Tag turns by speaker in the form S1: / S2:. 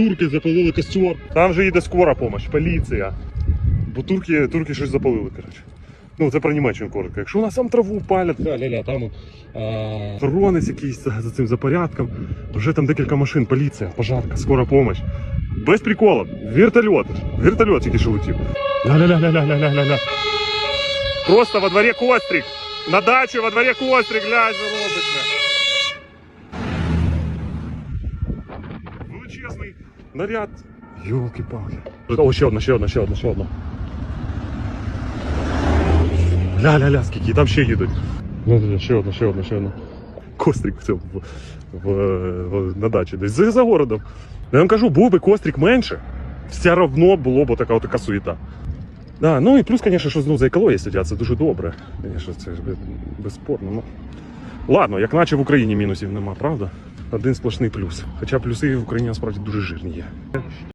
S1: Турки запалили костер. Там же їде скора помощь, поліція. Бо турки, турки щось запалили, коротше. Ну, це про Німеччину коротко. Якщо у нас там траву палять, ля-ля-ля, там а... якийсь за, за цим за порядком. Вже там декілька машин, поліція, пожарка, скора помощь. Без приколів. Вертольот. Вертольот тільки що летів. Ля-ля-ля-ля-ля-ля-ля-ля. Просто во дворі кострик. На дачу во дворі кострик, глянь, що Величезний наряд. Йолки-палки. О, ще одна, ще одна, ще одна, ще одна. Ля-ля-ля, скільки, там ще їдуть. Ля-ля-ля, ще одна, ще одна, ще одна. Кострик в в, в, в, на дачі десь за, за городом. Я вам кажу, був би кострик менше, все одно було б така, така суєта. Да, ну і плюс, звісно, що ну, за екологію сидять, це дуже добре. Звісно, це безспорно. Ну. Ладно, як наче в Україні мінусів нема, правда? Один сплошний плюс. Хоча плюси в Україні насправді дуже жирні є.